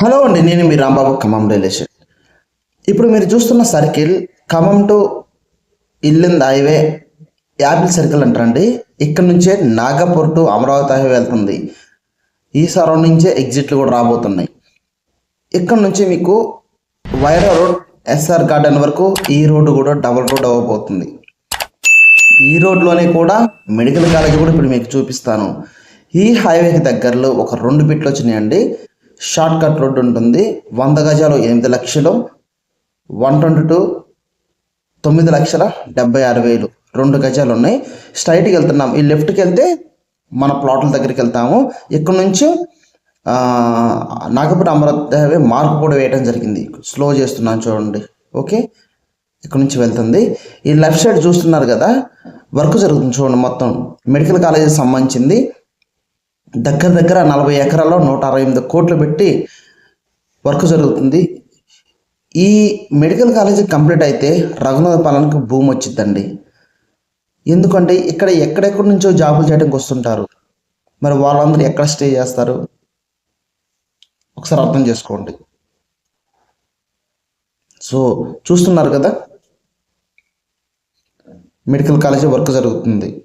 Hello అండి నేను మీ Rambabu Khammam relation ఇప్పుడు మీరు చూస్తున్న circle Khammam to Yellandu highway apple circle అంటారండి. ఇక్కడ నుంచే నాగపూర్ టు అమరావతి హైవే వెళ్తుంది. ఈ సరౌండింగ్సే ఎగ్జిట్లు కూడా రాబోతున్నాయి. ఇక్కడ నుంచి మీకు వైరా రోడ్ ఎస్ఆర్ గార్డెన్ వరకు ఈ రోడ్డు కూడా డబుల్ రోడ్ అవ్వబోతుంది. ఈ రోడ్లోనే కూడా మెడికల్ కాలేజ్ కూడా ఇప్పుడు మీకు చూపిస్తాను. ఈ హైవేకి దగ్గరలో ఒక రెండు బిట్లు వచ్చినాయండి. షార్ట్ కట్ రోడ్డు ఉంటుంది. వంద గజాలు ఎనిమిది లక్షలు. వన్ ట్వంటీ టూ తొమ్మిది లక్షల డెబ్బై ఆరు వేలు. రెండు గజాలు ఉన్నాయి. స్ట్రైట్కి వెళ్తున్నాం. ఈ లెఫ్ట్కి వెళ్తే మన ప్లాట్ల దగ్గరికి వెళ్తాము. ఇక్కడ నుంచి నాగపూర్ అమరావతి మార్క్ కూడా వేయడం జరిగింది. స్లో చేస్తున్నాను చూడండి. ఓకే? ఇక్కడ నుంచి వెళ్తుంది. ఈ లెఫ్ట్ సైడ్ చూస్తున్నారు కదా? వర్క్ జరుగుతుంది చూడండి మొత్తం. మెడికల్ కాలేజీకి సంబంధించింది. దగ్గర దగ్గర నలభై ఎకరాల్లో నూట అరవై ఎనిమిది కోట్లు పెట్టి వర్క్ జరుగుతుంది. ఈ మెడికల్ కాలేజీ కంప్లీట్ అయితే రఘునాథ పాలనకి భూమి వచ్చిందండి ఎందుకంటే ఇక్కడ ఎక్కడెక్కడి నుంచో జాబులు చేయడానికి వస్తుంటారు. మరి వాళ్ళందరూ ఎక్కడ స్టే చేస్తారు? ఒకసారి అర్థం చేసుకోండి. సో చూస్తున్నారు కదా? మెడికల్ కాలేజీ వర్క్ జరుగుతుంది.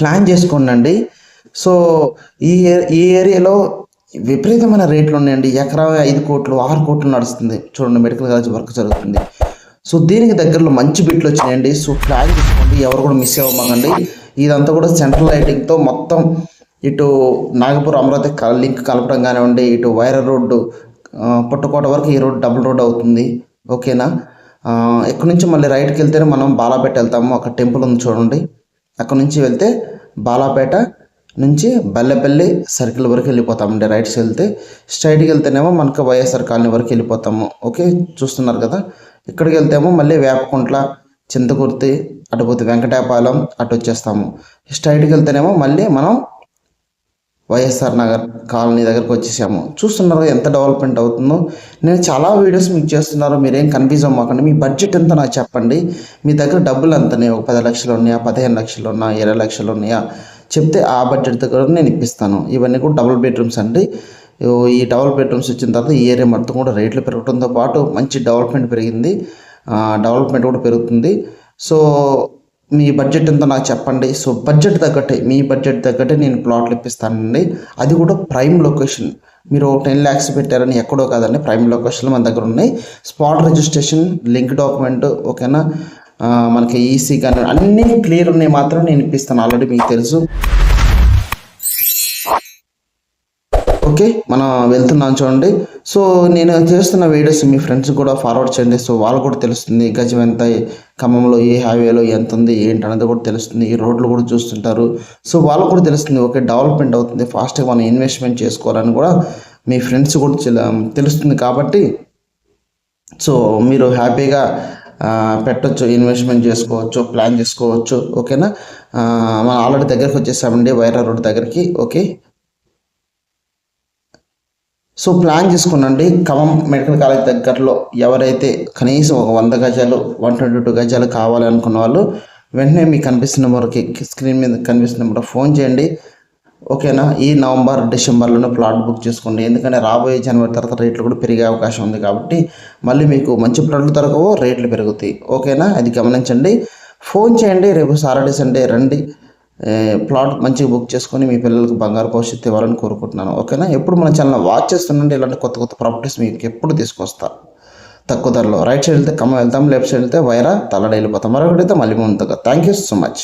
ప్లాన్ చేసుకోండి సో ఈ ఈ ఏరియాలో విపరీతమైన రేట్లు ఉన్నాయండి. ఎకరా ఐదు కోట్లు ఆరు కోట్లు నడుస్తుంది. చూడండి మెడికల్ కాలేజ్ వర్క్ జరుగుతుంది. సో దీనికి దగ్గరలో మంచి బిట్లు వచ్చినాయండి. సో ప్లాన్ చేసుకోండి. ఎవరు కూడా మిస్ అవ్వమాకండి. ఇదంతా కూడా సెంట్రల్ లైటింగ్తో మొత్తం ఇటు నాగపూర్ అమరావతి కల- లింక్ కలపడం కానివ్వండి ఇటు వైర రోడ్డు పుట్టుకోట పుట్టకోట వరకు ఈ రోడ్ డబుల్ రోడ్ అవుతుంది. ఓకేనా? ఎక్కడి ఇక్కడ నుంచి మళ్ళీ రైట్కి వెళ్తేనే మనం బాలాపేట వెళ్తాము. అక్కడ టెంపుల్ ఉంది చూడండి. అక్కడ నుంచి వెళ్తే బాలాపేట నుంచి బల్లెపల్లి సర్కిల్ వరకు వెళ్ళిపోతామండి రైట్స్ వెళ్తే స్ట్రైట్కి వెళ్తేనేమో మనకు వైఎస్ఆర్ కాలనీ వరకు వెళ్ళిపోతాము. ఓకే? చూస్తున్నారు కదా? ఇక్కడికి వెళ్తేమో మళ్ళీ వేపకుంట్ల చింతకుర్తి అటు పోతే వెంకటాపాలెం అటు వచ్చేస్తాము. స్ట్రైట్కి వెళ్తేనేమో మళ్ళీ మనం వైఎస్ఆర్ నగర్ కాలనీ దగ్గరకు వచ్చేసాము. చూస్తున్నారు ఎంత డెవలప్మెంట్ అవుతుందో. నేను చాలా వీడియోస్ మీకు చేస్తున్నారు మీరేం కన్ఫ్యూజ్ అవ్వకండి. మీ బడ్జెట్ ఎంత నాకు చెప్పండి. మీ దగ్గర డబ్బులు ఎంతనే ఒక పది లక్షలు ఉన్నాయా? పదిహేను లక్షలు ఉన్నాయా? ఇరవై లక్షలు ఉన్నాయా? చెప్తే ఆ బడ్జెట్ దగ్గర నేను ఇప్పిస్తాను. ఇవన్నీ కూడా డబుల్ బెడ్రూమ్స్ అండి. ఈ డబుల్ బెడ్రూమ్స్ వచ్చిన తర్వాత ఈ ఏరియా మొత్తం కూడా రేట్లు పెరగడంతో పాటు మంచి డెవలప్మెంట్ పెరిగింది. డెవలప్మెంట్ కూడా పెరుగుతుంది. సో మీ బడ్జెట్ ఎంతో నాకు చెప్పండి. సో బడ్జెట్ తగ్గట్టే మీ బడ్జెట్ తగ్గట్టే నేను ప్లాట్లు ఇప్పిస్తానండి. అది కూడా ప్రైమ్ లొకేషన్ మీరు టెన్ ల్యాక్స్ పెట్టారని ఎక్కడో కాదండి ప్రైమ్ లొకేషన్లో మన దగ్గర ఉన్నాయి. స్పాట్ రిజిస్ట్రేషన్ లింక్ డాక్యుమెంట్ ఓకేనా? మనకి ఈసీ కానీ అన్నీ క్లియర్ ఉన్నాయి మాత్రం నేను ఇప్పిస్తాను. ఆల్రెడీ మీకు తెలుసు. ఓకే మనం వెళ్తున్నాం చూడండి. సో నేను చేస్తున్న వీడియోస్ మీ ఫ్రెండ్స్ కూడా ఫార్వర్డ్ చేయండి. సో వాళ్ళు కూడా తెలుస్తుంది గజం ఎంత ఖమ్మంలో ఏ హైవేలో ఎంత ఉంది ఏంటి అనేది కూడా తెలుస్తుంది. ఈ రోడ్లు కూడా చూస్తుంటారు. సో వాళ్ళు కూడా తెలుస్తుంది ఓకే డెవలప్మెంట్ అవుతుంది. ఫాస్ట్గా మనం ఇన్వెస్ట్మెంట్ చేసుకోవాలని కూడా మీ ఫ్రెండ్స్ కూడా తెల- తెలుస్తుంది కాబట్టి. సో మీరు హ్యాపీగా పెట్టచ్చు పెట్టొచ్చు ఇన్వెస్ట్మెంట్ చేసుకోవచ్చు ప్లాన్ చేసుకోవచ్చు. ఓకేనా? మనం ఆల్రెడీ దగ్గరికి వచ్చేసామండి వైరా రోడ్ దగ్గరికి. ఓకే? సో ప్లాన్ చేసుకునండి ఖమ్మం మెడికల్ కాలేజ్ దగ్గరలో ఎవరైతే కనీసం ఒక వంద గజాలు వన్ ట్వంటీ టూ గజాలు కావాలి అనుకున్న వాళ్ళు వెంటనే మీకు కనిపిస్తున్న నెంబర్కి స్క్రీన్ మీద కనిపిస్తున్న నెంబర్ ఫోన్ చేయండి. ఓకేనా? ఈ నవంబర్ డిసెంబర్లోనే ప్లాట్ బుక్ చేసుకోండి. ఎందుకంటే రాబోయే జనవరి తర్వాత రేట్లు కూడా పెరిగే అవకాశం ఉంది కాబట్టి మళ్ళీ మీకు మంచి ప్లాట్లు దొరకవు రేట్లు పెరుగుతాయి. ఓకేనా? అది గమనించండి. ఫోన్ చేయండి రేపు సాటర్డే సండే రండి. ప్లాట్ మంచిగా బుక్ చేసుకొని మీ పిల్లలకు బంగారు భవిష్యత్తు ఇవ్వాలని కోరుకుంటున్నాను. ఓకేనా? ఎప్పుడు మన ఛానల్ వాచ్ చేస్తుండండి ఇలాంటి కొత్త కొత్త ప్రాపర్టీస్ మీకు ఎప్పుడు తీసుకొస్తా తక్కువ ధరలో. రైట్ సైడ్ వెళ్తే ఖమ్మం వెళ్తాం లెఫ్ట్ సైడ్ వెళ్తే వైరా తలడ వెళ్ళిపోతాం మరొకటి అయితే మళ్ళీ ముందుగా. Thank you so much